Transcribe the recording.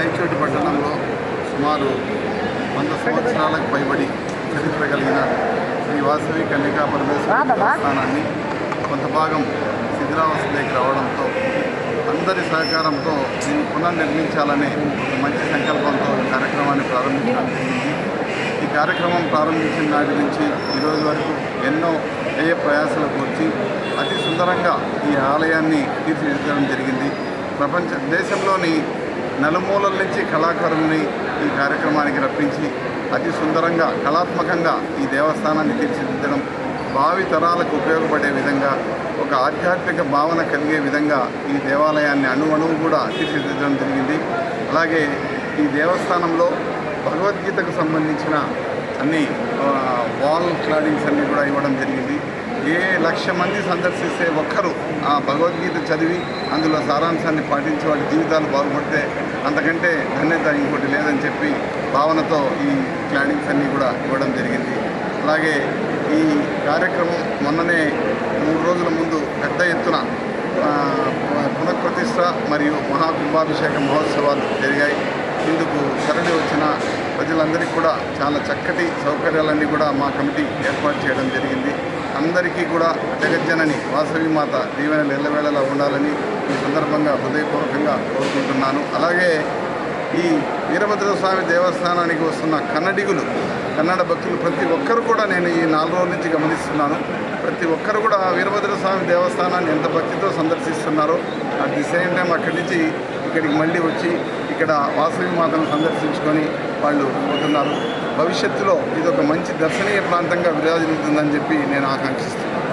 రాయచోటి పట్టణంలో సుమారు వంద సంవత్సరాలకు పైబడి చరిత్ర కలిగిన శ్రీ వాసవి కన్యకా పరమేశ్వర దేవస్థానాన్ని కొంత భాగం శిథిలావస్థలోకి రావడంతో అందరి సహకారంతో దీన్ని పునర్నిర్మించాలనే ఒక మంచి సంకల్పంతో ఈ కార్యక్రమాన్ని ప్రారంభించడం జరిగింది. ఈ కార్యక్రమం ప్రారంభించిన నాటి నుంచి ఈ రోజు వరకు ఎన్నో వ్యయ ప్రయాసాలు కూర్చి అతి సుందరంగా ఈ ఆలయాన్ని తీర్చిదిద్దడం జరిగింది. ప్రపంచ దేశంలోని నలుమూలల నుంచి కళాకారుల్ని ఈ కార్యక్రమానికి రప్పించి అతి సుందరంగా కళాత్మకంగా ఈ దేవస్థానాన్ని తీర్చిదిద్దడం భావి తరాలకు ఉపయోగపడే విధంగా ఒక ఆధ్యాత్మిక భావన కలిగే విధంగా ఈ దేవాలయాన్ని అణు అణువు కూడా తీర్చిదిద్దడం జరిగింది. అలాగే ఈ దేవస్థానంలో భగవద్గీతకు సంబంధించిన అన్ని వాల్ క్లాడింగ్స్ అన్నీ కూడా ఇవ్వడం జరిగింది. ఏ లక్ష మంది సందర్శిస్తే ఒక్కరు ఆ భగవద్గీత చదివి అందులో సారాంశాన్ని పాటించి వాటి జీవితాలు బాగుపడితే అంతకంటే ధన్యత ఇంకోటి లేదని చెప్పి భావనతో ఈ ప్లానింగ్స్ అన్నీ కూడా ఇవ్వడం జరిగింది. అలాగే ఈ కార్యక్రమం మొన్ననే మూడు రోజుల ముందు పెద్ద ఎత్తున పునఃప్రతిష్ట మరియు మహాకుంభాభిషేక మహోత్సవాలు జరిగాయి. ఇందుకు తరలి వచ్చిన ప్రజలందరికీ కూడా చాలా చక్కటి సౌకర్యాలన్నీ కూడా మా కమిటీ ఏర్పాటు చేయడం జరిగింది. అందరికీ కూడా జగజ్జనని వాసవి మాత దీవెనలు ఎల్లవేళలా ఉండాలని ఈ సందర్భంగా హృదయపూర్వకంగా కోరుకుంటున్నాను. అలాగే ఈ వీరభద్ర స్వామి దేవస్థానానికి వస్తున్న కన్నడిగులు కన్నడ భక్తులు ప్రతి ఒక్కరు కూడా నేను ఈ నాలుగు రోజుల నుంచి గమనిస్తున్నాను. ప్రతి ఒక్కరు కూడా వీరభద్ర స్వామి దేవస్థానాన్ని ఎంత భక్తితో సందర్శిస్తున్నారో అట్ ది సేమ్ టైం అక్కడి నుంచి ఇక్కడికి మళ్ళీ వచ్చి ఇక్కడ వాసవి మాతను సందర్శించుకొని వాళ్ళు పోతున్నారు. భవిష్యత్తులో ఇది ఒక మంచి దర్శనీయ ప్రాంతంగా విరాజిల్లుతుందని చెప్పి నేను ఆకాంక్షిస్తున్నాను.